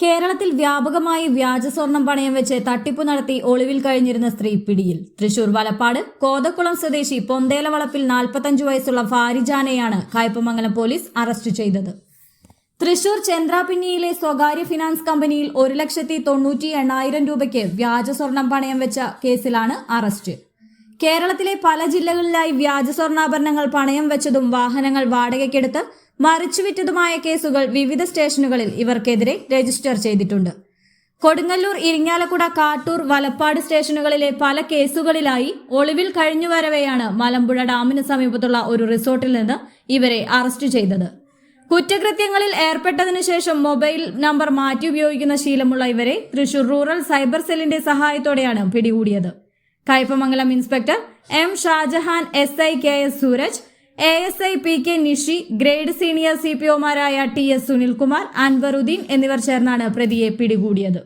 കേരളത്തിൽ വ്യാപകമായി വ്യാജ സ്വർണം പണയം വെച്ച് തട്ടിപ്പ് നടത്തി ഒളിവിൽ കഴിഞ്ഞിരുന്ന സ്ത്രീ പിടിയിൽ. തൃശൂർ വലപ്പാട് കോതക്കുളം സ്വദേശി പൊന്തേല വളപ്പിൽ നാൽപ്പത്തഞ്ചു വയസ്സുള്ള ഫാരിജാനെയാണ് കയ്പമംഗലം പോലീസ് അറസ്റ്റ് ചെയ്തത്. തൃശൂർ ചന്ദ്രാപിന്നിയിലെ സ്വകാര്യ ഫിനാൻസ് കമ്പനിയിൽ ഒരു ലക്ഷത്തി തൊണ്ണൂറ്റി എണ്ണായിരം രൂപയ്ക്ക് വ്യാജ സ്വർണം പണയം വെച്ച കേസിലാണ് അറസ്റ്റ്. കേരളത്തിലെ പല ജില്ലകളിലായി വ്യാജ സ്വർണാഭരണങ്ങൾ പണയം വെച്ചതും വാഹനങ്ങൾ വാടകയ്ക്കെടുത്ത് മറിച്ചുവിറ്റതുമായ കേസുകൾ വിവിധ സ്റ്റേഷനുകളിൽ ഇവർക്കെതിരെ രജിസ്റ്റർ ചെയ്തിട്ടുണ്ട്. കൊടുങ്ങല്ലൂർ ഇരിങ്ങാലക്കുട കാട്ടൂർ വലപ്പാട് സ്റ്റേഷനുകളിലെ പല കേസുകളിലായി ഒളിവിൽ കഴിഞ്ഞുവരവെയാണ് മലമ്പുഴ ഡാമിന് സമീപത്തുള്ള ഒരു റിസോർട്ടിൽ നിന്ന് ഇവരെ അറസ്റ്റ് ചെയ്തത്. കുറ്റകൃത്യങ്ങളിൽ ഏർപ്പെട്ടതിനു ശേഷം മൊബൈൽ നമ്പർ മാറ്റി ഉപയോഗിക്കുന്ന ശീലമുള്ള ഇവരെ തൃശൂർ റൂറൽ സൈബർ സെല്ലിന്റെ സഹായത്തോടെയാണ് പിടികൂടിയത്. Kaipamangalam inspector M Shajahan S I K S Sooraj A S I P K Nishi grade senior C P ഒമാരായ T S Sunilkumar Anwaruddin എന്നിവർ ചേർന്നാണ് പ്രതിയെ പിടികൂടിയത്.